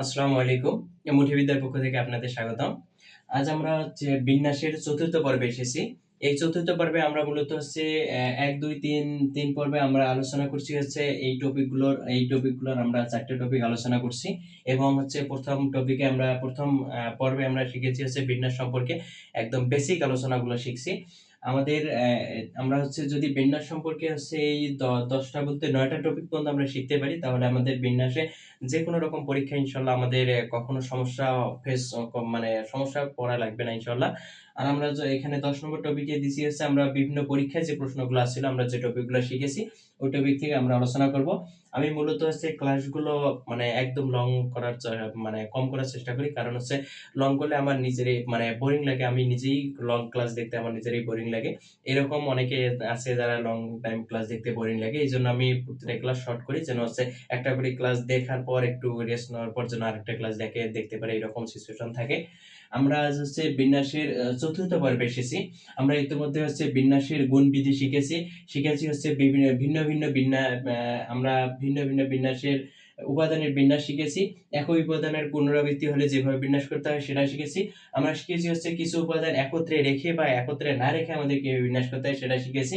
আসসালামু আলাইকুম। মুঠিবিদ্যার পক্ষ থেকে আপনাদের স্বাগতম। আজ আমরা হচ্ছে বিন্যাসের চতুর্থ পর্বে এসেছি। এই চতুর্থ পর্বে আমরা মূলত হচ্ছে এক, দুই, তিন তিন পর্বে আমরা আলোচনা করছি হচ্ছে এই টপিকগুলোর এই টপিকগুলোর আমরা চারটে টপিক আলোচনা করছি এবং হচ্ছে প্রথম টপিকে আমরা, প্রথম পর্বে আমরা শিখেছি হচ্ছে বিন্যাস সম্পর্কে একদম বেসিক আলোচনাগুলো শিখছি। আমাদের আমরা হচ্ছে যদি বিন্যাস সম্পর্কে হচ্ছে এই দশটা বলতে নয়টা টপিক পর্যন্ত আমরা শিখতে পারি, তাহলে আমাদের বিন্যাসে যে কোনো রকম পরীক্ষা ইনশাল্লাহ আমাদের কখনো সমস্যা ফেস মানে সমস্যা পড়া লাগবে না ইনশাল্লাহ। আর আমরা এখানে দশ নম্বর টপিকে দিচ্ছি হচ্ছে আমরা বিভিন্ন পরীক্ষায় যে প্রশ্নগুলো আসছিল, আমরা যে টপিকগুলো শিখেছি, ওই টপিক থেকে আমরা আলোচনা করব। আমি মূলত হচ্ছে ক্লাসগুলো মানে একদম লং করার মানে কম করার চেষ্টা করি। কারণ হচ্ছে লং করলে আমার নিজেরই মানে বোরিং লাগে। আমি নিজেই লং ক্লাস দেখতে আমার নিজেরই বোরিং লাগে। এরকম অনেকে আছে যারা লং টাইম ক্লাস দেখতে বোরিং লাগে। এই জন্য আমি প্রত্যেকটা ক্লাস শর্ট করি। যেন হচ্ছে একটা করে ক্লাস দেখার পর একটু রেস্ট নেওয়ার পর যেন আরেকটা ক্লাস দেখে, দেখতে পারে এরকম সিচুয়েশন থাকে। আমরা আজ হচ্ছে বিন্যাসের চতুর্থ পর্বে এসেছি। আমরা ইতিমধ্যে হচ্ছে বিন্যাসের গুণবিধি শিখেছি। শিখেছি হচ্ছে বিভিন্ন, ভিন্ন ভিন্ন বিন্যাস আমরা ভিন্ন ভিন্ন বিন্যাসের উপাদানের বিন্যাস শিখেছি। একই উপাদানের পুনরাবৃত্তি হলে যেভাবে বিন্যাস করতে হয় সেটা শিখেছি। আমরা শিখেছি হচ্ছে কিছু উপাদান একত্রে রেখে বা একত্রে না রেখে আমাদের বিন্যাস করতে হয় সেটা শিখেছি।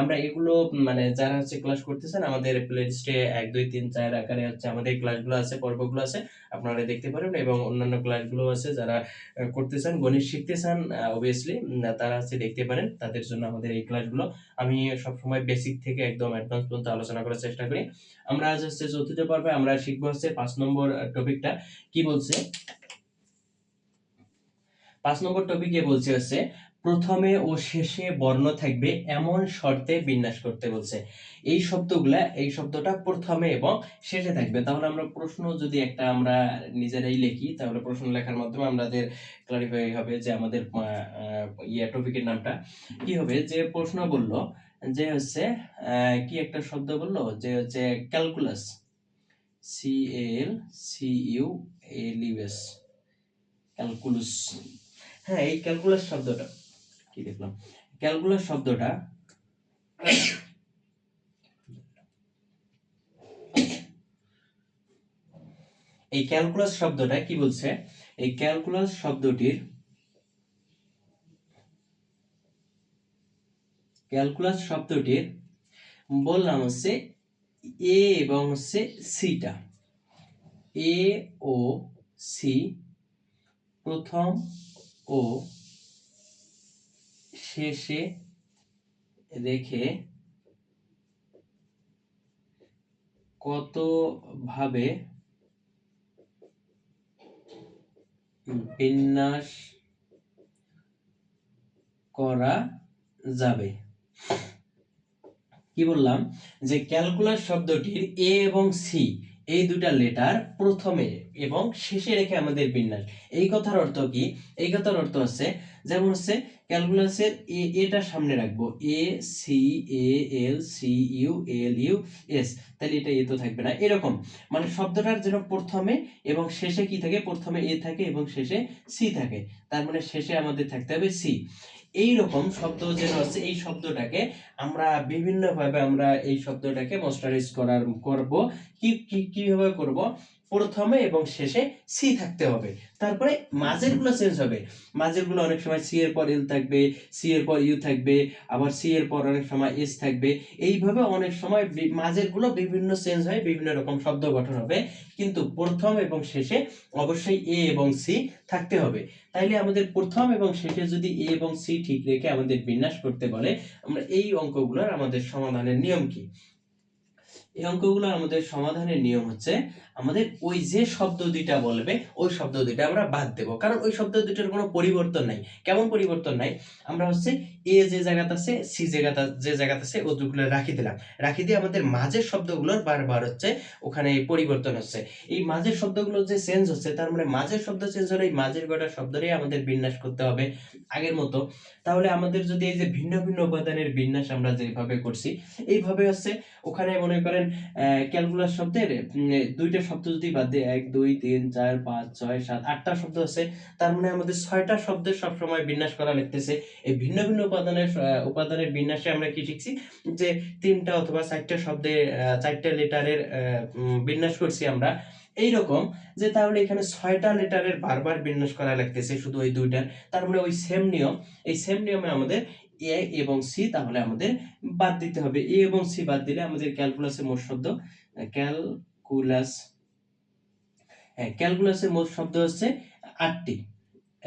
আমরা এগুলো মানে যারা হচ্ছে ক্লাস করতেছেন, আমাদের প্লেলিস্টে এক, দুই, তিন, চার আকারে হচ্ছে আমাদের ক্লাসগুলো আছে, পর্বগুলো আছে আপনারা দেখতে পারেন এবং অন্যান্য ক্লাসগুলো আছে যারা করতে চান গণিত শিখতে চান অবভিয়াসলি তারা হচ্ছে দেখতে পারেন, তাদের জন্য আমাদের এই ক্লাসগুলো আমি সবসময় বেসিক থেকে একদম অ্যাডভান্স পর্যন্ত আলোচনা করার চেষ্টা করি। আমরা আজ হচ্ছে চতুর্থ পর্বে আমরা শিখব হচ্ছে পাঁচ নম্বর টপিকটা কি বলছে? পাঁচ নম্বর টপিকে বলছে হচ্ছে প্রথমে ও শেষে বর্ণ থাকবে এমন শর্তে বিন্যাস করতে বলছে। এই শব্দগুলা, এই শব্দটা প্রথমে এবং শেষে থাকবে। তাহলে আমরা প্রশ্ন যদি একটা আমরা নিজেরাই লিখি, তাহলে প্রশ্ন লেখার মাধ্যমে আমাদের ক্লারিফাই হবে যে আমাদের ইয়ে টপিকের নামটা। কি হবে? যে প্রশ্ন বলল, যে হচ্ছে কি একটা শব্দ বলল? যে হচ্ছে calculus C L C U L U S calculus হ্যাঁ এই ক্যালকুলাস শব্দটা। কি দেখলাম? ক্যালকুলাস শব্দটা এই ক্যালকুলাস শব্দটা কি বলছে? এই ক্যালকুলাস শব্দটির ক্যালকুলাস শব্দটির বললাম হচ্ছে এ এবং হচ্ছে সিটা এ ও সি প্রথম ও শেষে রেখে কতভাবে বিন্যাস করা যাবে? কি বললাম? যে ক্যালকুলাস শব্দটির এ এবং সি এই দুটা লেটার প্রথমে এবং শেষে রেখে আমাদের বিন্যাস। এই কথার অর্থ কি? এই কথার অর্থ হচ্ছে, যেমন হচ্ছে ক্যালকুলাসের এ, এটা সামনে রাখব। A, C, A, L, C, U, L, U, S. তাহলে এটা এ তো থাকবে না। এরকম। মানে শব্দটার যেন প্রথমে এবং শেষে কি থাকে? প্রথমে এ থাকে এবং শেষে সি থাকে। তার মানে শেষে আমাদের থাকতে হবে সি। এই রকম শব্দ যেন আছে, এই শব্দটাকে আমরা বিভিন্ন ভাবে আমরা এই শব্দটাকে মস্টারাইজ করার, করব। কি, কীভাবে করব? প্রথমে এবং শেষে সি থাকতে হবে। তারপরে মাঝেরগুলো চেঞ্জ হবে। মাঝেরগুলো অনেক সময় সি এর পর এল থাকবে সি এর পর ইউ থাকবে, আবার সি এর পর অনেক সময় এস থাকবে। এইভাবে অনেক সময় বি- মাঝেরগুলো বিভিন্ন চেঞ্জ হয়, বিভিন্ন রকম শব্দ গঠন হবে। কিন্তু প্রথম এবং শেষে অবশ্যই এ এবং সি থাকতে হবে। তাইলে আমাদের প্রথম এবং শেষে যদি এ এবং সি ঠিক রেখে আমাদের বিন্যাস করতে বলে, আমরা এই অঙ্কগুলোর আমাদের সমাধানের নিয়ম কি? এই অঙ্কগুলো আমাদের সমাধানের নিয়ম হচ্ছে আমাদের ওই যে শব্দ দুইটা বলবে, ওই শব্দ দুইটা আমরা বাদ দেব। কারণ ওই শব্দ দুইটার কোনো পরিবর্তন নাই। কেমন পরিবর্তন নাই? আমরা হচ্ছে এ যে জায়গাতে আছে, সি জায়গাতে, যে জায়গাতে আছে, ও দুগুলো রাখি দিলাম। রাখি দিয়ে আমাদের মাঝের শব্দগুলোর বারবার হচ্ছে ওখানে পরিবর্তন হচ্ছে। এই মাঝের শব্দগুলো যে চেঞ্জ হচ্ছে, তার মানে মাঝের শব্দ চেঞ্জ হলে এই মাঝের গোটা শব্দটাই আমাদের বিন্যাস করতে হবে আগের মতো। তাহলে আমাদের যদি এই যে ভিন্ন ভিন্ন উপাদানের বিন্যাস আমরা যেভাবে করছি, এইভাবে হচ্ছে ওখানে মনে করেন ক্যালকুলাস শব্দের দুইটা শব্দ যদি বাদ দিই এক, দুই, তিন, চার, পাঁচ, ছয়, সাত, আটটা শব্দ আছে, তার মানে আমাদের ছয়টা শব্দের সবসময় বিন্যাস করা লিখতেছে এই ভিন্ন ভিন্ন উপাদানের উপাদানের বিন্যাসে আমরা কি শিখছি? যে তিনটা অথবা চারটা শব্দে চারটা লেটারের বিন্যাস করছি আমরা। এইরকম যে তাহলে এখানে ছয়টা লেটারের বারবার বিন্যাস করা লাগতেছে শুধু ওই দুইটার। তার মানে ওই সেম নিয়ম। এই সেম নিয়মে আমাদের এ এবং সি তাহলে আমাদের বাদ দিতে হবে। এ এবং সি বাদ দিলে আমাদের ক্যালকুলাসের মোট শব্দ ক্যালকুলাস হ্যাঁ ক্যালকুলাসের মোট শব্দ হচ্ছে আটটি।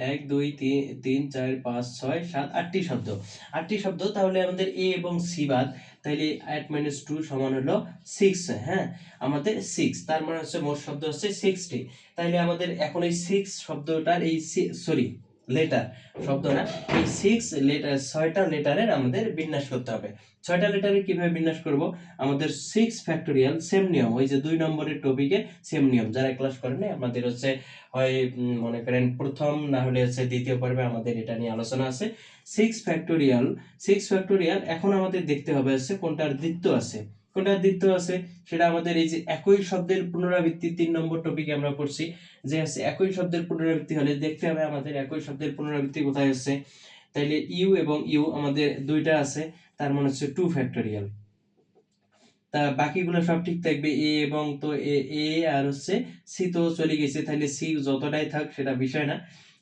এক, দুই তিন তিন, চার, পাঁচ, ছয়, সাত, আটটি শব্দ। আটটি শব্দ, তাহলে আমাদের এ এবং সি বাদ তাহলে আট মাইনাস টু সমান হলো সিক্স হ্যাঁ? আমাদের সিক্স তার মানে হচ্ছে মোট শব্দ হচ্ছে সিক্সটি তাহলে আমাদের এখন এই সিক্স শব্দটার এই সরি লেটার শব্দটা। এই সিক্স লেটার ছয়টা লেটারের আমাদের বিন্যাস করতে হবে। ছয়টা লেটারে কীভাবে বিন্যাস করব? আমাদের সিক্স ফ্যাক্টোরিয়াল সেম নিয়ম, ওই যে দুই নম্বরের টপিকে সেম নিয়ম। যারা ক্লাস করেন আমাদের হচ্ছে হয় মনে করেন প্রথম, না হলে হচ্ছে দ্বিতীয় পর্বে আমাদের এটা নিয়ে আলোচনা আছে। সিক্স ফ্যাক্টোরিয়াল সিক্স ফ্যাক্টোরিয়াল এখন আমাদের দেখতে হবে হচ্ছে কোনটার দ্বিত্ব আছে। দ্বিত্ব আছে, সেটা আমাদের এই যে একই শব্দের পুনরাবৃত্তি তিন নম্বর টপিকে আমরা পড়ছি। যে আছে একই শব্দের পুনরাবৃত্তি হলে দেখতে হবে আমাদের একই শব্দের পুনরাবৃত্তি কোথায় হচ্ছে তাইলে ইউ এবং ইউ আমাদের দুইটা আছে, তার মানে হচ্ছে টু ফ্যাক্টোরিয়াল তা বাকিগুলো সব ঠিক থাকবে, এ এবং তো এ এ আর হচ্ছে সি তো চলে গেছে তাহলে সি যতটাই থাক সেটা বিষয় না,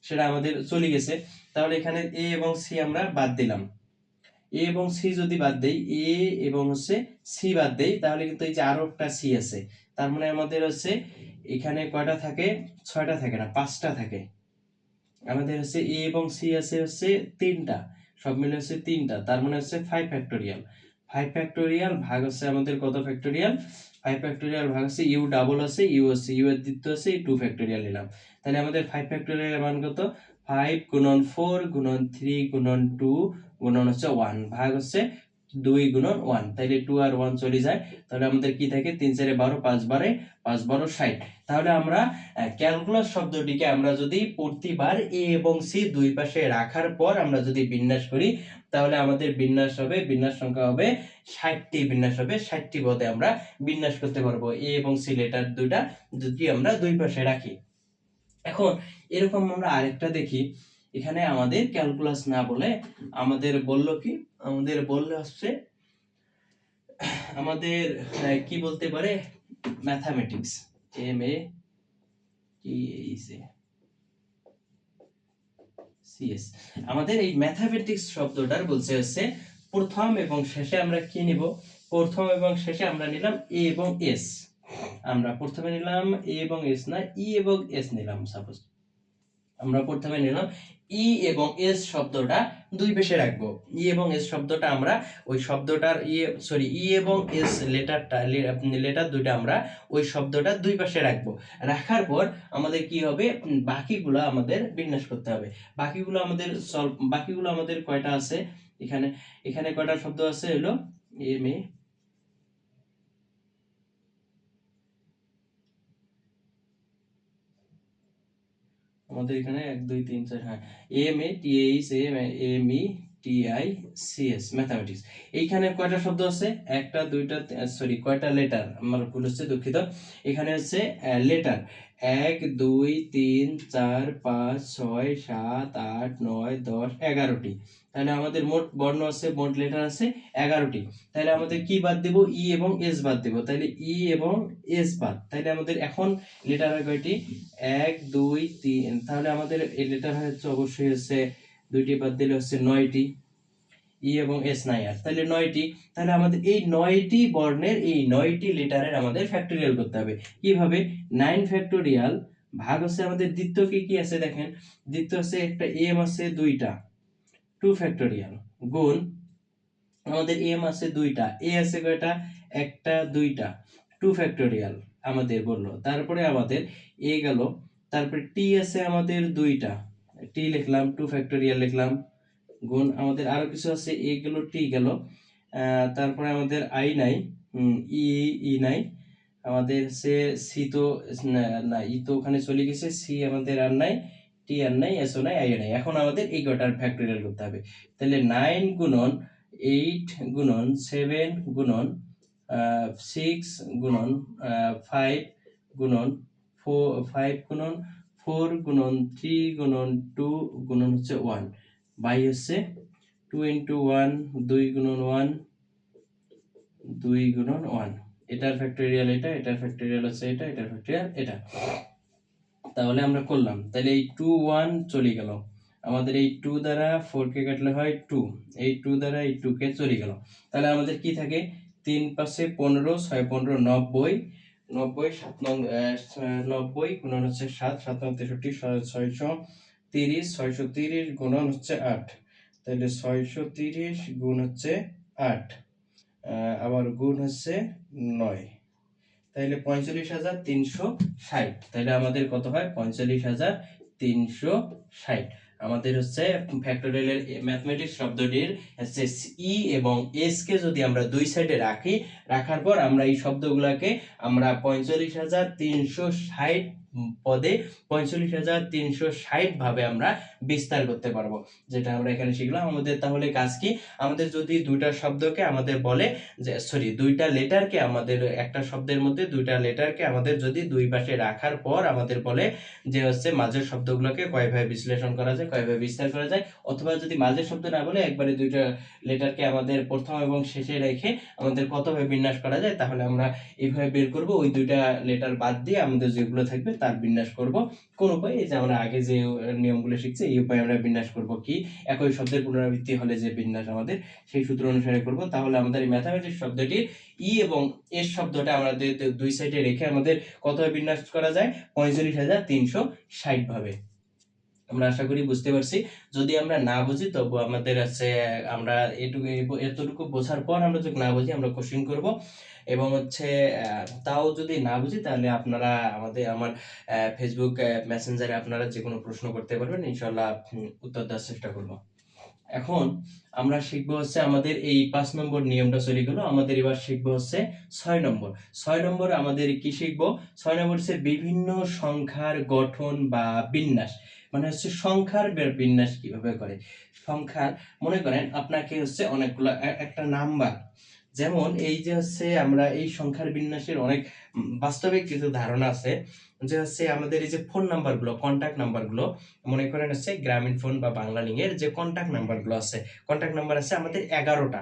সেটা আমাদের চলে গেছে। তাহলে এখানে এ এবং সি আমরা বাদ দিলাম। এ এবং সি যদি বাদ দেই এ এবং হচ্ছে সি বাদ দেই, তাহলে কিন্তু এই যে আরও একটা সি আছে। তার মানে আমাদের হচ্ছে এখানে কয়টা থাকে? ছয়টা থাকে না, পাঁচটা থাকে। আমাদের হচ্ছে এ এবং সি আছে হচ্ছে তিনটা, সব মিলে হচ্ছে তিনটা, তার মানে হচ্ছে ফাইভ ফ্যাক্টোরিয়াল ফাইভ ফ্যাক্টোরিয়াল ভাগ হচ্ছে আমাদের কত ফ্যাক্টোরিয়াল ফাইভ ফ্যাক্টোরিয়াল ভাগ হচ্ছে ইউ ডাবল আছে ইউ হচ্ছে ইউ এর দ্বিতীয় আছে টু ফ্যাক্টোরিয়াল নিলাম। তাহলে আমাদের ফাইভ ফ্যাক্টোরিয়াল মান কত? ফাইভ গুণন ফোর গুণন থ্রি গুণন টু গুণন হচ্ছে ওয়ান ভাগ হচ্ছে দুই গুণন ওয়ান তাহলে টু আর ওয়ান চলে যায়। তাহলে আমাদের কি থাকে? তিন চারে বারো, পাঁচ বারে পাঁচ বারো ষাট। তাহলে আমরা ক্যালকুলাস শব্দটিকে আমরা যদি প্রতিবার এ এবং সি দুই পাশে রাখার পর আমরা যদি বিন্যাস করি, তাহলে আমাদের বিন্যাস হবে, বিন্যাস সংখ্যা হবে ষাটটি। বিন্যাস হবে ষাটটি পদে আমরা বিন্যাস করতে পারব। এ এবং সি লেটার দুইটা যদি আমরা দুই পাশে রাখি। এখন এরকম আমরা আরেকটা দেখি। এখানে আমাদের ক্যালকুলাস না বলে আমাদের বলল কি? আমাদের বললে হচ্ছে, আমাদের কি বলতে পারে? ম্যাথামেটিক্স এম এ আমাদের এই ম্যাথামেটিক্স শব্দটার বলছে হচ্ছে, প্রথম এবং শেষে আমরা কি নিব? প্রথম এবং শেষে আমরা নিলাম এ এবং এস আমরা প্রথমে নিলাম এ এবং এস না ই এবং এস নিলাম সাপোজ আমরা প্রথমে নিলাম ই এবং এস শব্দটা দুই পেশে রাখব। ই এবং এস শব্দটা আমরা ওই শব্দটার ই সরি ই এবং এস লেটারটা লেটার দুইটা আমরা ওই শব্দটা দুই পাশে রাখব। রাখার পর আমাদের কি হবে? বাকিগুলো আমাদের বিন্যাস করতে হবে। বাকিগুলো আমাদের সলভ বাকিগুলো আমাদের কয়টা আছে? এখানে এখানে কয়টা শব্দ আছে হলো? এম, এ আমাদের এখানে এক, দুই, তিন, চার হ্যাঁ। M A T H M M E T I C S mathematics এইখানে কয়টা শব্দ আছে? একটা, দুইটা সরি কয়টা লেটার আমার ভুল হচ্ছে, দুঃখিত। এখানে হচ্ছে লেটার এক, দুই, তিন, চার, পাঁচ, ছয়, সাত, আট, নয়, দশ, এগারোটি। তাহলে আমাদের মোট বর্ণ আছে, মোট লেটার আছে এগারোটি। তাহলে আমাদের কি বাদ দেব? ই এবং এস বাদ দেব। তাহলে ই এবং এস বাদ। তাহলে আমাদের এখন লেটার হয় কয়টি? এক, দুই, তিন। তাহলে আমাদের এই লেটার হচ্ছে অবশ্যই হচ্ছে দুইটি বাদ দিলে হচ্ছে নয়টি। ই এবং এস নাই আর। তাহলে নয়টি। তাহলে আমাদের এই নয়টি বর্ণের এই নয়টি লেটারের আমাদের ফ্যাক্টোরিয়াল করতে হবে। কীভাবে? নাইন ফ্যাক্টোরিয়াল ভাগ হচ্ছে আমাদের দ্বিতীয় কি কি আছে দেখেন? দ্বিতীয় হচ্ছে একটা এম আছে দুইটা। টু ফ্যাক্টোরিয়াল গুণ আমাদের এম আছে দুইটা এ আছে কয়টা? একটা দুইটা। টু ফ্যাক্টোরিয়াল আমাদের বলল। তারপরে আমাদের এ গেল। তারপরে টি আছে আমাদের দুইটা। টি লিখলাম টু ফ্যাক্টোরিয়াল লিখলাম গুণ আমাদের আরও কিছু আছে এ গেল টি গেল। তারপরে আমাদের আই নাই ই ই নাই। আমাদের সে সি তো না, ই তো ওখানে চলে গেছে সি আমাদের আর নাই। টি আর নাই এসও নাই আইও নাই। এখন আমাদের এই কটার ফ্যাক্টোরিয়াল করতে হবে? তাহলে নাইন গুণন এইট গুণন সেভেন গুণন সিক্স গুণন ফাইভ গুণন ফোর ফাইভ গুণন ফোর গুণন থ্রি গুণন টু গুণন হচ্ছে ওয়ান বাই হচ্ছে টু ইন্টু ওয়ান দুই গুণন ওয়ান দুই গুণন ওয়ান এটার ফ্যাক্টোরিয়াল এটা, এটার ফ্যাক্টোরিয়াল হচ্ছে এটা, এটার ফ্যাক্টোরিয়াল এটা। তাহলে আমরা করলাম। তাহলে এই টু ওয়ান চলে গেল। আমাদের এই টু দ্বারা ফোর কে কাটলে হয় টু এই টু দ্বারা এই টু কে চলে গেল। তাহলে আমাদের কি থাকে? তিন পাশে পনেরো, ছয় পনেরো, নব্বই। নব্বই, সাত নব্বই গুণন হচ্ছে সাত। সাত নং তেষট্টি, ছয়- ছয়শো তিরিশ ছয়শো তিরিশ গুণন হচ্ছে আট। তাহলে ছয়শো তিরিশ গুণ হচ্ছে আট। আবার গুণ হচ্ছে নয়। তাহলে পঁয়তাল্লিশ হাজার তিনশো ষাট। তাহলে আমাদের কত হয়? পঁয়তাল্লিশ হাজার তিনশো ষাট। আমাদের হচ্ছে ফ্যাক্টোরিয়ালের ম্যাথমেটিক্স শব্দটির হচ্ছে ই এবং এস কে যদি আমরা দুই সাইডে রাখি, রাখার পর আমরা এই শব্দগুলোকে আমরা পঁয়তাল্লিশ হাজার তিনশো ষাট পদে পঁয়তাল্লিশ হাজার তিনশো ষাট ভাবে আমরা বিস্তার করতে পারব। যেটা আমরা এখানে শিখলাম। আমাদের তাহলে কাজ কি? আমাদের যদি দুইটা শব্দকে আমাদের বলে যে সরি দুইটা লেটারকে আমাদের একটা শব্দের মধ্যে, দুইটা লেটারকে আমাদের যদি দুই পাশে রাখার পর আমাদের বলে যে, হচ্ছে মাঝের শব্দগুলোকে কয়ভাবে বিশ্লেষণ করা যায় কয়ভাবে বিস্তার করা যায়, অথবা যদি মাঝের শব্দ না বলে একবারে দুইটা লেটারকে আমাদের প্রথম এবং শেষে রেখে আমাদের কতভাবে বিন্যাস করা যায়, তাহলে আমরা এইভাবে বের করব। ওই দুইটা লেটার বাদ দিয়ে আমাদের যেগুলো থাকবে তার বিন্যাস করব। কোন উপায় এই যে আমরা আগে যে নিয়মগুলো শিখছি এই উপায়ে আমরা বিন্যাস করব কি? একই শব্দের পুনরাবৃত্তি হলে যে বিন্যাস আমাদের, সেই সূত্র অনুসারে করব। তাহলে আমাদের এই ম্যাথামেটিক্স শব্দটির ই এবং এস শব্দটা আমাদের দুই সাইডে রেখে আমাদের কতভাবে বিন্যাস করা যায়? পঁয়তাল্লিশ হাজার তিনশো ষাট ভাবে। আমরা আশা করি বুঝতে পারছি। যদি আমরা না বুঝি, তবু আমাদের আছে, আমরা এটুকু, এতটুকু বোঝার পর আমরা যদি না বুঝি, আমরা কোশ্চিন করব। এবং হচ্ছে তাও যদি না বুঝি তাহলে আপনারা আমাদের, আমার ফেসবুক মেসেঞ্জারে আপনারা যে কোনো প্রশ্ন করতে পারবেন ইনশাল্লাহ উত্তর দেওয়ার চেষ্টা করব। এখন আমরা শিখব হচ্ছে আমাদের এই পাঁচ নম্বর নিয়মটা চলে গেল আমাদের এবার শিখব হচ্ছে ছয় নম্বর। ছয় নম্বর আমাদের কি শিখব? ছয় নম্বর হচ্ছে বিভিন্ন সংখ্যার গঠন বা বিন্যাস। মানে হচ্ছে সংখ্যার বিন্যাস কীভাবে করে? সংখ্যার, মনে করেন আপনাকে হচ্ছে অনেকগুলো একটা নাম্বার যেমন এই যে হচ্ছে আমরা এই সংখ্যার বিন্যাসের অনেক বাস্তবিক কিছু ধারণা আছে যে হচ্ছে আমাদের এই যে ফোন নাম্বারগুলো কন্ট্যাক্ট নাম্বারগুলো মনে করেন হচ্ছে গ্রামীণ ফোন বা বাংলা লিঙ্কের যে কন্ট্যাক্ট নাম্বারগুলো আছে কন্ট্যাক্ট নাম্বার আছে আমাদের এগারোটা।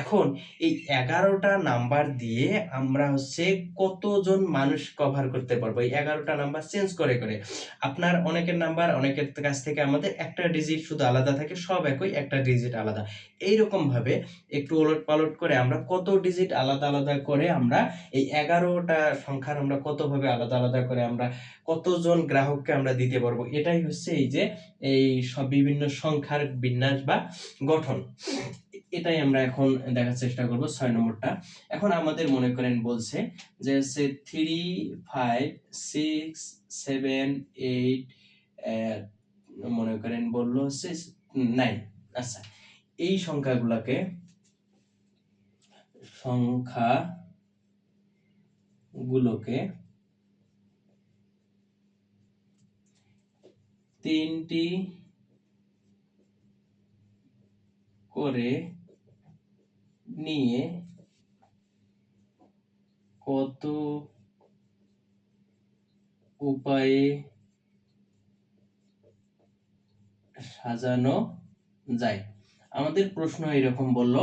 এখন এই এগারোটা নাম্বার দিয়ে আমরা হচ্ছে কতজন মানুষ কভার করতে পারব? এই এগারোটা নাম্বার চেঞ্জ করে করে। আপনার অনেকের নাম্বার অনেকের কাছ থেকে আমাদের একটা ডিজিট শুধু আলাদা থাকে, সব একই একটা ডিজিট আলাদা। এইরকম ভাবে একটু ওলট পালট করে আমরা কত ডিজিট আলাদা আলাদা করে আমরা এই এগারোটা সংখ্যার আমরা কতভাবে আলাদা আলাদা করে আমরা কতজন গ্রাহককে আমরা দিতে পারব? এটাই হচ্ছে এই যে, এই সব বিভিন্ন সংখ্যার বিন্যাস বা গঠন। এটাই আমরা এখন দেখার চেষ্টা করব ছয় নম্বরটা। এখন আমাদের মনে করেন বলছে যে হচ্ছে three five six seven eight মনে করেন বলল হচ্ছে নাইন আচ্ছা এই সংখ্যাগুলোকে সংখ্যা তিনটি করে নিয়ে কত উপায়ে সাজানো যায়? আমাদের প্রশ্ন এরকম বলল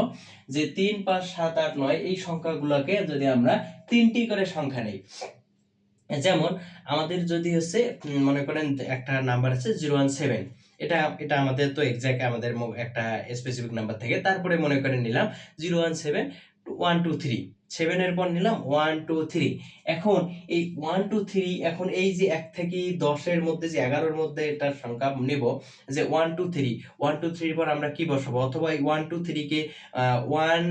যে তিন পাঁচ সাত আট নয়, এই সংখ্যাগুলোকে যদি আমরা তিনটি করে সংখ্যা নেই যেমন আমাদের যদি হচ্ছে মনে করেন একটা নাম্বার আছে জিরো ওয়ান সেভেন এটা এটা আমাদের তো এক্স্যাক্ট আমাদের একটা স্পেসিফিক নাম্বার থেকে। তারপরে মনে করে নিলাম zero one seven one two three সেভেনের পর নিলাম ওয়ান টু থ্রি এখন এই ওয়ান টু থ্রি এখন এই যে এক থেকে দশের মধ্যে যে এগারোর মধ্যে এটার সংখ্যা নেব, যে one two three one two থ্রির পর আমরা কি বসাবো? অথবা এই ওয়ান টু থ্রিকে ওয়ান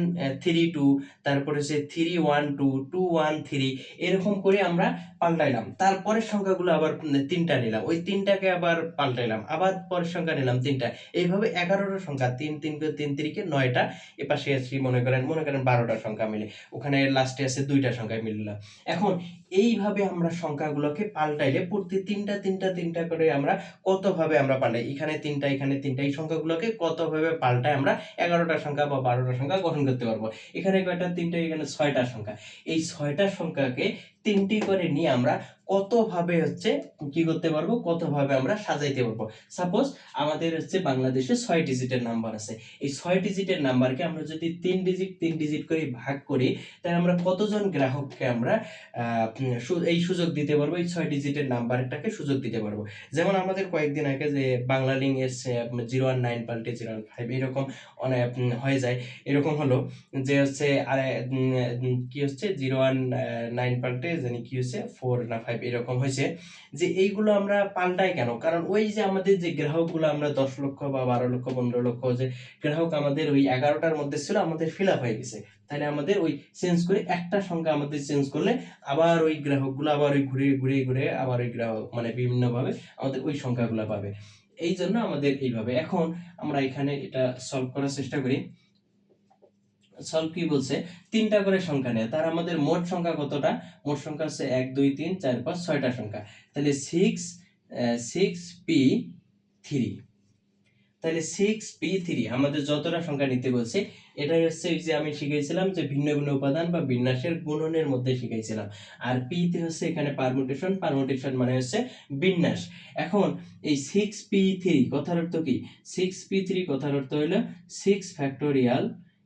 থ্রি টু তারপরে হচ্ছে three one two two one three এরকম করে আমরা পাল্টাইলাম। তারপরের সংখ্যাগুলো আবার তিনটা নিলাম। ওই তিনটাকে আবার পাল্টাইলাম। আবার পরের সংখ্যা নিলাম তিনটা। এইভাবে এগারোটা সংখ্যা, তিন তিন তিন, তিরিকে নয়টা এপাশে আসি মনে করেন মনে করেন বারোটা সংখ্যা মিলে। ওখানে লাস্টে আছে দুইটা সংখ্যা মিললাম এখন এইভাবে আমরা সংখ্যাগুলোকে পাল্টাইলে প্রতি তিনটা তিনটা তিনটা করে আমরা কতভাবে আমরা পাল্টাই? এখানে তিনটা এখানে তিনটা, এই সংখ্যাগুলোকে কতভাবে পাল্টাই আমরা এগারোটা সংখ্যা বা বারোটা সংখ্যা গঠন করতে পারব। এখানে কয়টা? তিনটা, এখানে ছয়টা সংখ্যা। এই ছয়টা সংখ্যাকে তিনটি করে নিয়ে আমরা কতভাবে হচ্ছে কি করতে পারব, কতভাবে আমরা সাজাইতে পারব। সাপোজ আমাদের হচ্ছে বাংলাদেশে ছয় ডিজিটের নাম্বার আছে। এই ছয় ডিজিটের নাম্বারকে আমরা যদি তিন ডিজিট তিন ডিজিট করে ভাগ করি, তাহলে আমরা কতজন গ্রাহককে আমরা এই সুযোগ দিতে পারব, এই ছয় ডিজিটের নাম্বারটাকে সুযোগ দিতে পারব। যেমন আমাদের কয়েকদিন আগে যে বাংলা লিঙ্ক এসছে জিরো ওয়ান নাইন পাল্টে জিরো ওয়ান ফাইভ এরকম অনেক হয়ে যায়। এরকম হলো যে হচ্ছে আর কি হচ্ছে? জিরো ওয়ান নাইন পাল্টে, জানি কি হচ্ছে? ফোর না ফাইভ এরকম হয়েছে যে এইগুলো আমরা পাল্টাই কেন? কারণ ওই যে আমাদের যে গ্রাহকগুলো আমরা দশ লক্ষ বা বারো লক্ষ, পনেরো লক্ষ যে গ্রাহক আমাদের ওই এগারোটার মধ্যে ছিল, আমাদের ফিল আপ হয়ে গেছে। তাহলে আমাদের ওই চেঞ্জ করে একটা সংখ্যা আমাদের চেঞ্জ করলে আবার ওই গ্রাহকগুলো আবার ওই ঘুরে ঘুরে ঘুরে আবার ওই গ্রাহক মানে বিভিন্নভাবে আমাদের ওই সংখ্যাগুলো পাবে। এই জন্য আমাদের এইভাবে। এখন আমরা এখানে এটা সলভ করার চেষ্টা করি। সলভ কি বলছে? তিনটা করে সংখ্যা নেয়। তার আমাদের মোট সংখ্যা কতটা? মোট সংখ্যা হচ্ছে এক, দুই, তিন, চার, পাঁচ, ছয়টা সংখ্যা। তাহলে সিক্স সিক্স পি থ্রি তাহলে সিক্স পি থ্রি আমাদের যতটা সংখ্যা নিতে বলছে, এটাই হচ্ছে যে আমি শিখেছিলাম যে ভিন্ন ভিন্ন উপাদান বা বিন্যাসের গুণনের মধ্যে শিখেছিলাম আর পি তে হচ্ছে এখানে পারমুটেশন পারমুটেশন মানে হচ্ছে বিন্যাস। এখন এই সিক্স পি থ্রি কথার অর্থ কি? সিক্স পি থ্রি কথার অর্থ হলো six factorial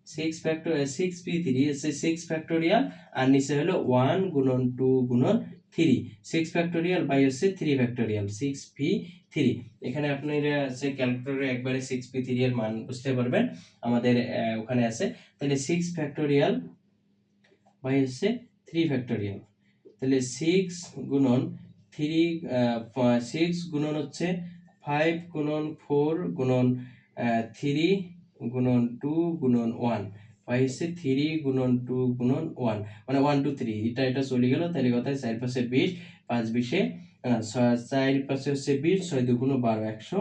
six factor six P three হচ্ছে সিক্স ফ্যাক্টোরিয়াল আর নিচে হলো ওয়ান গুণন টু গুণন থ্রি সিক্স ফ্যাক্টোরিয়াল বাই হচ্ছে three factorial six P three এখানে আপনারা হচ্ছে ক্যালকুলেটরে একবারে সিক্স পি থ্রি এর মান বুঝতে পারবেন। আমাদের ওখানে আছে। তাহলে সিক্স ফ্যাক্টোরিয়াল বাই হচ্ছে থ্রি ফ্যাক্টোরিয়াল তাহলে সিক্স গুণন থ্রি সিক্স গুণন হচ্ছে ফাইভ গুণন ফোর গুণন থ্রি গুণন টু গুণন ওয়ান। হচ্ছে থ্রি গুণন টু গুণন ওয়ান। মানে ওয়ান টু থ্রি। এটা এটা চলে গেল, তাহলে কথায় চার পাশে বিশ, পাঁচ বিশে চার পাশে হচ্ছে বিশ, ছয় দুগুণ বারো, একশো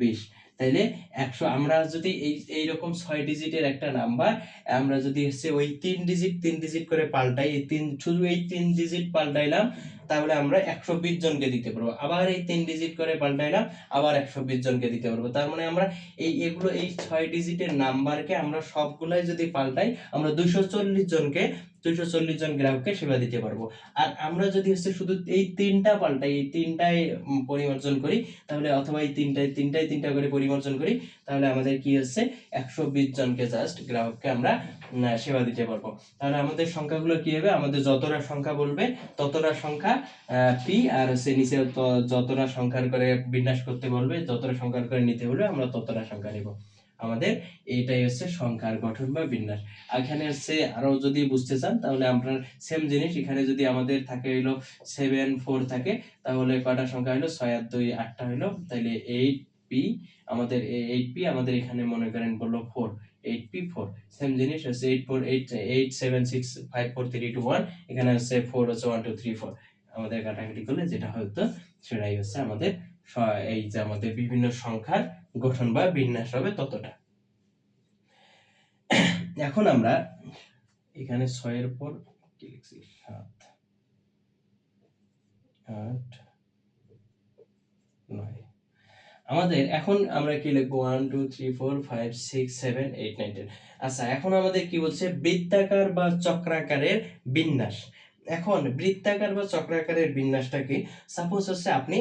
বিশ। তাইলে একশো, আমরা যদি এই এইরকম ছয় ডিজিটের একটা নাম্বার, আমরা যদি হচ্ছে ওই তিন ডিজিট তিন ডিজিট করে পাল্টাই, এই তিন, শুধু এই তিন ডিজিট পাল্টাইলাম তাহলে আমরা একশো বিশ জনকে দিতে পারব। আবার এই তিন ডিজিট করে পাল্টাইলাম, আবার একশো বিশ জনকে দিতে পারব। তার মানে আমরা এই এগুলো, এই ছয় ডিজিটের নাম্বারকে আমরা সবগুলাই যদি পাল্টাই, আমরা দুশো চল্লিশ জনকে দুইশো চল্লিশ জন গ্রাহককে সেবা দিতে পারব। আর আমরা যদি হচ্ছে শুধু এই তিনটা পাল্টাই এই তিনটায় উম, পরিমার্জন করি তাহলে অথবা এই তিনটায় তিনটায় তিনটা করে পরিমার্জন করি তাহলে আমাদের কি হচ্ছে একশো বিশ জনকে জাস্ট গ্রাহককে আমরা সেবা দিতে পারব। তাহলে আমাদের সংখ্যাগুলো কি হবে? আমাদের যতটা সংখ্যা বলবে ততটা সংখ্যা পি আর হচ্ছে নিচে যতটা সংখ্যার করে বিন্যাস করতে বলবে যতটা সংখ্যার করে নিতে বলবে আমরা ততটা সংখ্যা নিব। আমাদের এইটাই হচ্ছে সংখ্যার গঠন বা বিন্যাস। এখানে হচ্ছে আরও যদি বুঝতে চান, তাহলে আপনার সেম জিনিস। এখানে যদি আমাদের থাকে হইল সেভেন ফোর থাকে, তাহলে কয়টা সংখ্যা হলো ছয় আর দুই, আটটা হলো তাহলে এইট পি আমাদের এইট পি আমাদের এখানে মনে করেন বলল four eight P four same জিনিস হচ্ছে eight four eight eight seven six five four three two one এখানে হচ্ছে ফোর হচ্ছে ওয়ান টু থ্রি ফোর আমাদের কাটাকাটি করলে যেটা হতো, সেটাই হচ্ছে আমাদের এই যে আমাদের বিভিন্ন সংখ্যার গঠন বা বিন্যাস হবে ততটা। এখন আমরা এখানে ছয়ের পর কি লিখছি? সাত, আট, নয়। আমাদের এখন আমরা কি লিখব? One two three four five six seven eight nine ten আচ্ছা এখন আমাদের কি বলছে? বৃত্তাকার বা চক্রাকারের বিন্যাস। এখন বৃত্তাকার বা চক্রাকারের বিন্যাসটা কি? সাপোজ হচ্ছে আপনি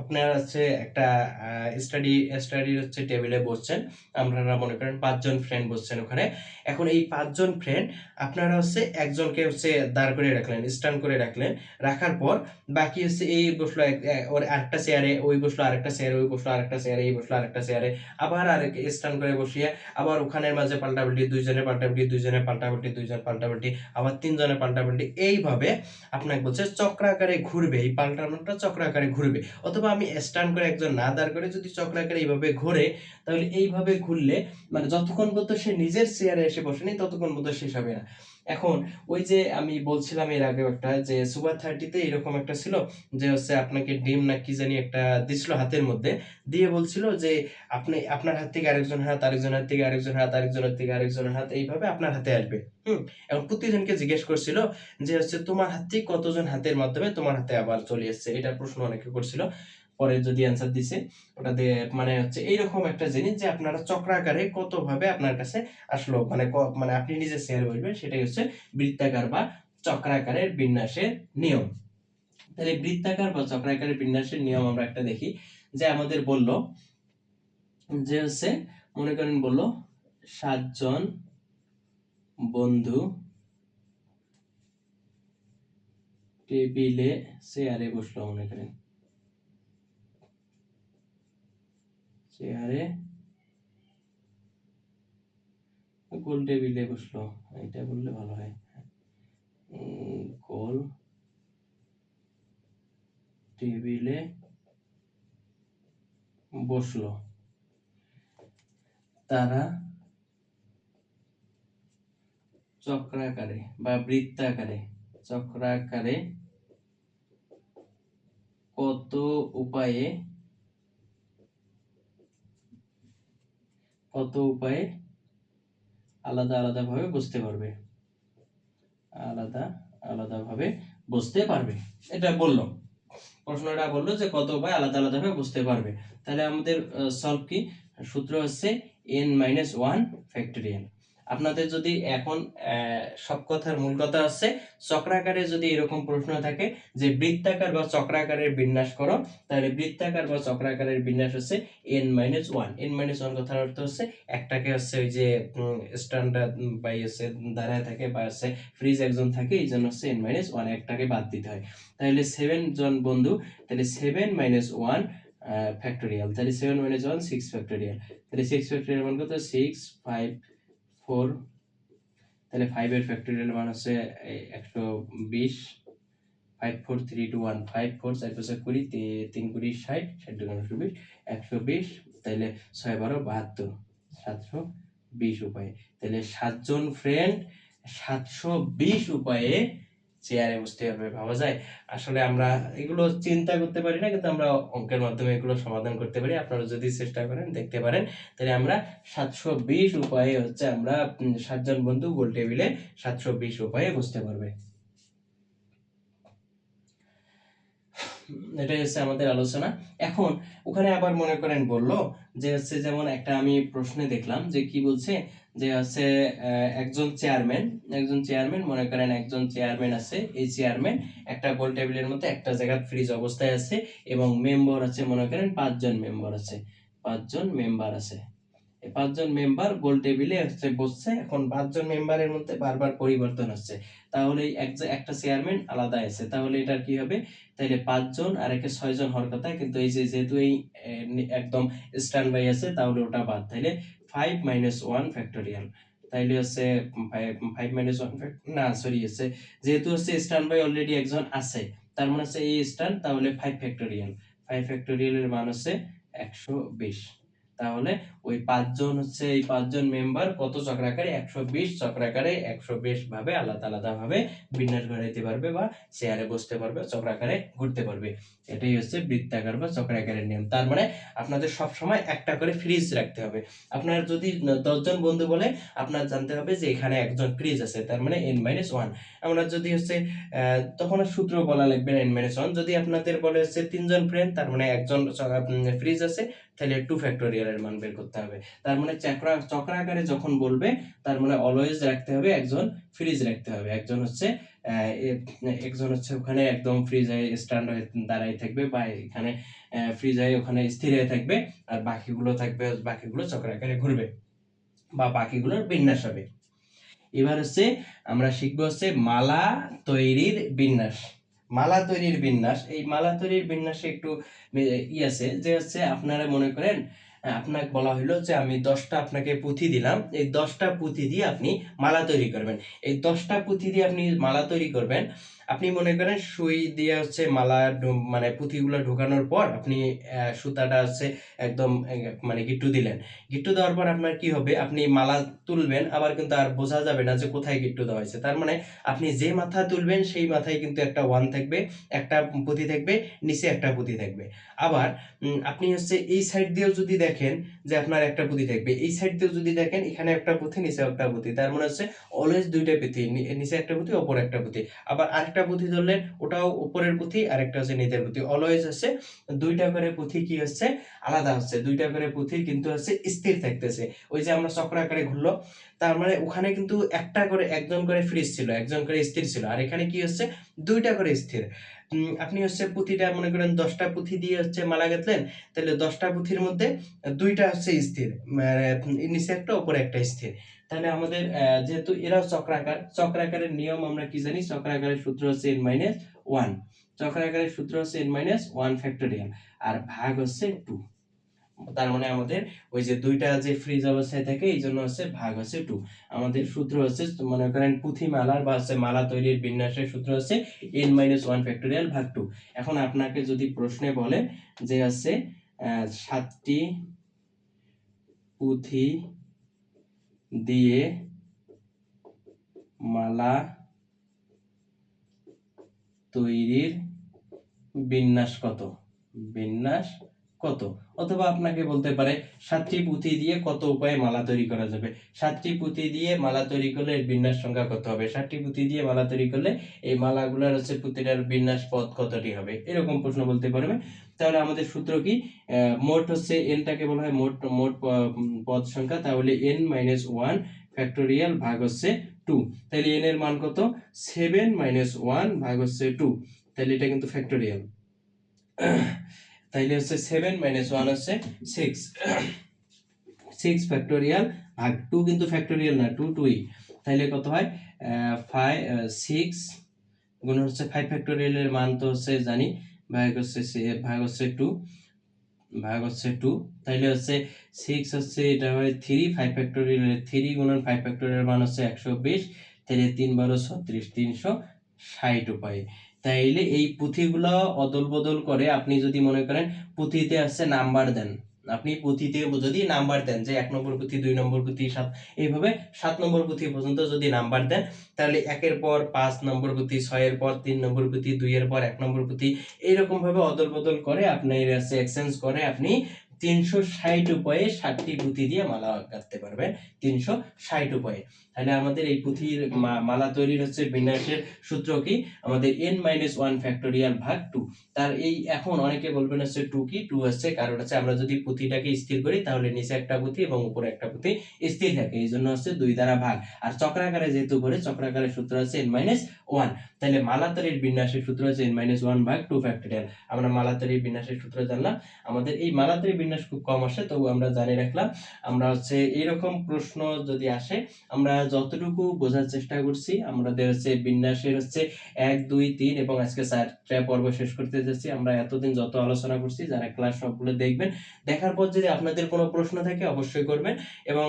আপনার হচ্ছে একটা স্টাডি স্টাডির হচ্ছে টেবিলে বসছেন। আপনারা মনে করেন পাঁচজন ফ্রেন্ড বসছেন ওখানে। এখন এই পাঁচজন ফ্রেন্ড আপনারা হচ্ছে একজনকে হচ্ছে দাঁড় করে রাখলেন স্ট্যান্ড করে রাখলেন। রাখার পর বাকি হচ্ছে এই বসল ওর আরেকটা চেয়ারে ওই বসল আরেকটা চেয়ারে ওই বসল আরেকটা চেয়ারে এই বসল আরেকটা চেয়ারে আবার আরেক স্ট্যান্ড করে বসিয়ে, আবার ওখানের মাঝে পাল্টাপাল্টি, দুইজনে পাল্টাপাল্টি দুইজনে পাল্টাপাল্টি, দুইজন পাল্টাপাল্টি, আবার তিনজনে পাল্টাপাল্টি। এইভাবে আপনাকে বলছে চক্রাকারে ঘুরবে, এই পাল্টানোটা চক্রাকারে ঘুরবে। অথবা আমি স্ট্যান্ড করে একজন না দাঁড় করে যদি চক্রাকারে এইভাবে ঘোরে, তাহলে এইভাবে ঘুরলে মানে যতক্ষণ পর্যন্ত সে নিজের চেয়ারে এসে বসেনি ততক্ষণ পর্যন্ত শেষ হবে না। এখন ওই যে আমি বলছিলাম এর আগে একটা যে সুপার থার্টিতে এরকম একটা ছিল যে হচ্ছে আপনাকে ডিম না কি জানি একটা দিছিল হাতের মধ্যে, দিয়ে বলছিল যে আপনি, আপনার হাত থেকে আরেকজন হাত আরেকজন হাত থেকে আরেকজন হাত, আরেকজনের থেকে আরেকজনের হাত, এইভাবে আপনার হাতে আসবে। হুম এবং প্রতিজনকে জিজ্ঞেস করছিল যে হচ্ছে তোমার হাত থেকে কতজন হাতের মাধ্যমে তোমার হাতে আবার চলে এসেছে? এটার প্রশ্ন অনেকে করছিল। পরে যদি অ্যান্সার দিছে, ওটা দিয়ে মানে হচ্ছে এইরকম একটা জিনিস যে আপনারা চক্রাকারে কতভাবে আপনার কাছে আসলো। মানে মানে আপনি নিজে শেয়ার বলবেন সেটাই হচ্ছে বৃত্তাকার বা চক্রাকারের বিন্যাসের নিয়ম। তাহলে বৃত্তাকার বা চক্রাকারের বিন্যাসের নিয়ম আমরা একটা দেখি, যে আমাদের বলল, যে হচ্ছে মনে করেন বলল, সাতজন বন্ধু টেবিলে চেয়ারে বসল মনে করেন। চেয়ারে। গোল টেবিলে বসল। এটা বললে ভালো হয়। গোল টেবিলে বসল। তারা চক্রাকারে বা বৃত্তাকারে, চক্রাকারে কত উপায়ে কত উপায়ে আলাদা আলাদাভাবে বুঝতে পারবে? আলাদা আলাদাভাবে বুঝতে পারবে। এটা বলল। প্রশ্নটা বলল যে কত উপায় আলাদা আলাদাভাবে বুঝতে পারবে। তাহলে আমাদের সলভ কি? সূত্র হচ্ছে এন মাইনাস ওয়ান ফ্যাক্টরিয়াল আপনাদের যদি এখন সব কথার মূল কথা হচ্ছে, চক্রাকারে যদি এরকম প্রশ্ন থাকে যে বৃত্তাকার বা চক্রাকারের বিন্যাস করো, তাহলে বৃত্তাকার বা চক্রাকারের বিন্যাস হচ্ছে N minus one N minus one কথার অর্থ হচ্ছে একটাকে হচ্ছে ওই যে স্ট্যান্ডার্ড বাই হচ্ছে দাঁড়ায় থাকে বা হচ্ছে ফ্রিজ একজন থাকে, এই জন্য হচ্ছে এন মাইনাস ওয়ান একটাকে বাদ দিতে হয়। তাহলে সেভেন জন বন্ধু, তাহলে সেভেন মাইনাস ওয়ান ফ্যাক্টোরিয়াল তাহলে seven minus one six factorial তাহলে সিক্স ফ্যাক্টোরিয়াল মান কত? সিক্স ফাইভ ফোর তাহলে ফাইভের ফ্যাক্টোরিয়াল মান হচ্ছে একশো বিশ five four three two one five four চার পাঁচশো কুড়ি তিন কুড়ি ষাট ষাট দুগুণ একশো বিশ একশো বিশ, তাহলে ছয় বারো বাহাত্তর, সাতশো বিশ উপায়ে। তাহলে সাতজন ফ্রেন্ড সাতশো বিশ উপায়ে চেয়ারে বসতে হবে, ভাবা যায়। আসলে আমরা এগুলো চিন্তা করতে পারি না, কিন্তু আমরা অঙ্কের মাধ্যমে এগুলো সমাধান করতে পারি। আপনারা যদি চেষ্টা করেন, দেখতে পারেন, তাহলে আমরা সাতশো বিশ উপায়ে হচ্ছে আমরা সাতজন বন্ধু গোল টেবিলে সাতশো বিশ উপায়ে বসতে পারবে। এটাই হচ্ছে আমাদের আলোচনা। এখন ওখানে আবার মনে করেন বলল যে হচ্ছে যেমন একটা আমি প্রশ্নে দেখলাম যে কি বলছে যে হচ্ছে একজন চেয়ারম্যান একজন চেয়ারম্যান মনে করেন একজন চেয়ারম্যান আছে, এই চেয়ারম্যান একটা গোল টেবিলের মধ্যে একটা জায়গা ফ্রিজ অবস্থায় আছে এবং মেম্বার আছে, মনে করেন পাঁচজন মেম্বার আছে, পাঁচজন মেম্বার আছে। পাঁচজন মেম্বার গোল টেবিলে হচ্ছে বসছে, এখন পাঁচজন মেম্বারের মধ্যে বারবার পরিবর্তন হচ্ছে। তাহলে এক একটা চেয়ারম্যান আলাদা আছে, তাহলে এটার কি হবে? তাহলে পাঁচজন আর একে ছয়জন হওয়ার কথা, কিন্তু এই যে যেহেতু এই একদম স্ট্যান্ড বাই আছে, তাহলে ওটা বাদ। তাহলে ফাইভ মাইনাস ওয়ান ফ্যাক্টোরিয়াল তাইলে হচ্ছে ফাইভ মাইনাস ওয়ান না সরি আছে যেহেতু হচ্ছে স্ট্যান্ড বাই অলরেডি একজন আছে, তার মানে হচ্ছে এই স্ট্যান্ড তাহলে ফাইভ ফ্যাক্টোরিয়াল ফাইভ ফ্যাক্টোরিয়ালের মান হচ্ছে একশো বিশ। তাহলে ওই পাঁচজন হচ্ছে, এই পাঁচজন মেম্বার কত চক্রাকারে? একশো বিশ চক্রাকারে একশো বিশ ভাবে আলাদা আলাদা ভাবে বিন্যাস ঘটাইতে পারবে বা চেয়ারে বসতে পারবে, চক্রাকারে ঘুরতে পারবে। এটাই হচ্ছে বৃত্তাকার বা চক্রাকারের নিয়ম। তার মানে আপনাদের সব সময় একটা করে ফ্রিজ রাখতে হবে। আপনার যদি দশজন বন্ধু বলে, আপনার জানতে হবে যে এখানে একজন ফ্রিজ আছে, তার মানে এন মাইনাস ওয়ান আমরা যদি হচ্ছে তখন সূত্র বলা লাগবে এন মাইনাস ওয়ান যদি আপনাদের বলে হচ্ছে তিনজন ফ্রেন্ড তার মানে একজন ফ্রিজ আছে তাহলে টু ফ্যাক্টোরিয়ালের মান বের করতে হবে। তার মানে চক্রা, চক্রাকারে যখন বলবে, তার মানে অলওয়েজ রাখতে হবে একজন ফ্রিজ রাখতে হবে। একজন হচ্ছে একজন হচ্ছে ওখানে একদম ফ্রিজ হয়ে স্ট্যান্ড হয়ে দাঁড়াই থাকবে বা এখানে ফ্রিজ হয়ে ওখানে স্থির হয়ে থাকবে আর বাকিগুলো থাকবে, বাকিগুলো চক্রাকারে ঘুরবে বা বাকিগুলোর বিন্যাস হবে। এবার হচ্ছে আমরা শিখব হচ্ছে মালা তৈরির বিন্যাস। মালা তৈরির বিন্যাস, এই মালা তৈরির বিন্যাসে একটু ই আছে যে হচ্ছে আপনারা মনে করেন আপনাকে বলা হলো যে আমি দশটা আপনাকে পুঁথি দিলাম, এই দশটা পুঁথি দিয়ে আপনি মালা তৈরি করবেন। এই দশটা পুঁথি দিয়ে আপনি মালা তৈরি করবেন আপনি মনে করেন সুই দিয়ে হচ্ছে মালা মানে পুঁথিগুলো ঢোকানোর পর আপনি সুতাটা হচ্ছে একদম মানে গিট্টু দিলেন। গিট্টু দেওয়ার পর আপনার কি হবে? আপনি মালা তুলবেন, আবার কিন্তু আর বোঝা যাবে না যে কোথায় গিট্টু দেওয়া হয়েছে। তার মানে আপনি যে মাথা তুলবেন, সেই মাথায় কিন্তু একটা ওয়ান থাকবে, একটা পুঁথি থাকবে, নিচে একটা পুঁথি থাকবে। আবার আপনি হচ্ছে এই সাইড দিয়েও যদি দেখেন যে আপনার একটা পুঁথি থাকবে, এই সাইড দিয়েও যদি দেখেন, এখানে একটা পুঁথি নিচে একটা পুঁথি। তার মানে হচ্ছে অলওয়েজ দুইটা পুঁথি নিচে একটা পুঁথি, ওপর একটা পুঁথি। আবার আরেকটা পুঁথি ধরলেন, ওটাও উপরের পুঁথি আর একটা হচ্ছে নিচের পুঁথি। অলওয়েজ হচ্ছে দুইটা করে পুঁথি কি হচ্ছে? আলাদা হচ্ছে। দুইটা করে পুঁথি কিন্তু হচ্ছে স্থির থাকতেছে। ওই যে আমরা চক্র আকারে ঘুরলো, তার মানে ওখানে কিন্তু একটা করে, একজন করে ফ্রিজ ছিল, একজন করে স্থির ছিল। আর এখানে কি হচ্ছে? দুইটা করে স্থির। আপনি হচ্ছে পুঁথিটা মনে করেন দশটা পুঁথি দিয়ে হচ্ছে মালা গাঁথলেন, তাহলে দশটা পুঁথির মধ্যে দুইটা হচ্ছে স্থির। মানে নিচে একটা উপরে একটা স্থির। তাহলে আমাদের যেহেতু এরাও চক্রাকার, চক্রাকারের নিয়ম আমরা কি জানি? চক্রাকারের সূত্র হচ্ছে এন মাইনাস ওয়ান চক্রাকারের সূত্র হচ্ছে এন মাইনাস ওয়ান ফ্যাক্টোরিয়াল আর ভাগ হচ্ছে টু তার মানে আমাদের ওই যে দুইটা যে ফ্রিজ অবস্থায় থাকে, এই জন্য হচ্ছে ভাগ হচ্ছে টু আমাদের সূত্র হচ্ছে, মনে করেন পুঁথি মালার বা হচ্ছে মালা তৈরির বিন্যাসের সূত্র হচ্ছে এন মাইনাস ওয়ান ফ্যাক্টোরিয়াল ভাগ টু এখন আপনাকে যদি প্রশ্নে বলে যে হচ্ছে সাতটি পুঁথি দিয়ে মালা তৈরির বিন্যাস কত? বিন্যাস কত? অথবা আপনাকে বলতে পারে, সাতটি পুঁথি দিয়ে কত উপায়ে মালা তৈরি করা যাবে? সাতটি পুঁথি দিয়ে মালা তৈরি করলে এর বিন্যাস সংখ্যা কত হবে? সাতটি পুঁথি দিয়ে মালা তৈরি করলে এই মালাগুলোর হচ্ছে পুঁথিটার বিন্যাস পথ কতটি হবে? এরকম প্রশ্ন বলতে পারবে। তাহলে আমাদের সূত্র কি? মোট হচ্ছে এনটাকে বলা হয় মোট মোট পদ সংখ্যা। তাহলে এন মাইনাস ওয়ান ফ্যাক্টোরিয়াল ভাগ হচ্ছে টু তাহলে এন এর মান কত? সেভেন মাইনাস ওয়ান ভাগ হচ্ছে টু তাহলে এটা কিন্তু ফ্যাক্টোরিয়াল তাইলে হচ্ছে সেভেন মাইনাস ওয়ান হচ্ছে সিক্স সিক্স ফ্যাক্টোরিয়াল ভাগ টু কিন্তু ফ্যাক্টোরিয়াল না টু টুই তাইলে কত হয়? ফাইভ সিক্স গুণ হচ্ছে ফাইভ ফ্যাক্টোরিয়ালের মান তো হচ্ছে জানি, ভাগ হচ্ছে ভাগ হচ্ছে টু ভাগ হচ্ছে টু তাইলে হচ্ছে সিক্স হচ্ছে এটা হয় থ্রি ফাইভ ফ্যাক্টোরিয়াল থ্রি গুণন ফাইভ ফ্যাক্টোরিয়াল মান হচ্ছে একশো বিশ তাহলে তিন বারো ছত্রিশ, তিনশো ষাট উপায়ে। তাইলে এই পুঁথিগুলো অদল বদল করে আপনি যদি মনে করেন পুঁথিতে আছে নাম্বার দেন। আপনি পুঁথিতে যদি নাম্বার দেন, যে এক নম্বর পুঁথি, দুই নম্বর পুঁথি, সাত, এইভাবে সাত নম্বর পুঁথি পর্যন্ত যদি নাম্বার দেন, তাহলে একের পর পাঁচ নম্বর পুঁথি, ছয়ের পর তিন নম্বর পুঁথি, দুইয়ের পর এক নম্বর পুঁথি, এইরকমভাবে অদল বদল করে আপনি এক্সচেঞ্জ করে আপনি তিনশো ষাট উপায়ে ষাটটি পুঁথি দিয়ে মালা গাঁথতে পারবেন। তিনশো ষাট উপায়ে। তাহলে আমাদের এই পুঁথির মালা তৈরির হচ্ছে বিন্যাসের সূত্র কি? আমাদের এন মাইনাস ওয়ান ফ্যাক্টোরিয়াল ভাগ টু তার এই এখন অনেকে বলবেন হচ্ছে টু কি? টু হচ্ছে কারণ হচ্ছে আমরা যদি পুঁথিটাকে স্থির করি তাহলে নিচে একটা পুঁথি এবং উপরে একটা পুঁথি স্থির থাকে। এই জন্য হচ্ছে দুই দ্বারা ভাগ। আর চক্রাকারে যেহেতু করে চক্রাকারের সূত্র হচ্ছে এন মাইনাস ওয়ান তাহলে মালাতরির বিন্যাসের সূত্র হচ্ছে এন মাইনাস ওয়ান ভাগ টু ফ্যাক্টোরিয়াল আমরা মালাতরির বিন্যাসের সূত্র জানলাম। আমাদের এই মালাতরি বিন্যাস খুব কম আসে, তবু আমরা জানি রাখলাম। আমরা হচ্ছে এরকম প্রশ্ন যদি আসে, আমরা যতটুকু বোঝার চেষ্টা করছি, আমাদের হচ্ছে বিন্যাসের হচ্ছে এক, দুই, তিন এবং আজকে চারটা পর্ব শেষ করতে যাচ্ছি। আমরা এতদিন যত আলোচনা করছি, যারা ক্লাস সবগুলো দেখবেন, দেখার পর যদি আপনাদের কোনো প্রশ্ন থাকে অবশ্যই করবেন এবং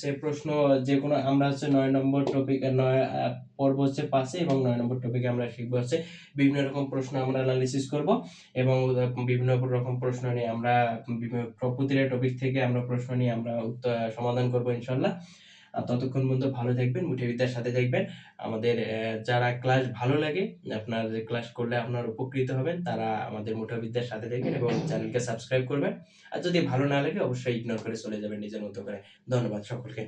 যে প্রশ্ন যে কোনো, আমরা হচ্ছে নয় নম্বর টপিক নয় পর্ব হচ্ছে পাশে এবং নয় নম্বর টপিকে আমরা শিখব হচ্ছে বিভিন্ন রকম প্রশ্ন আমরা অ্যানালিসিস করব এবং বিভিন্ন রকম প্রশ্ন নিয়ে আমরা প্রতিটা টপিক থেকে আমরা প্রশ্ন নিয়ে আমরা সমাধান করব ইনশাল্লাহ। ততক্ষণ পর্যন্ত ভালো থাকবেন মুঠেবিদ্যার সাথে থাকবেন। আমাদের যারা ক্লাস ভালো লাগে, আপনার ক্লাস করলে আপনার উপকৃত হবেন, তারা আমাদের মুঠেবিদ্যার সাথে থাকবেন এবং চ্যানেলকে সাবস্ক্রাইব করবেন। আর যদি ভালো না লাগে, অবশ্যই ইগনোর করে চলে যাবেন নিজের মতো করে। ধন্যবাদ সকলকে।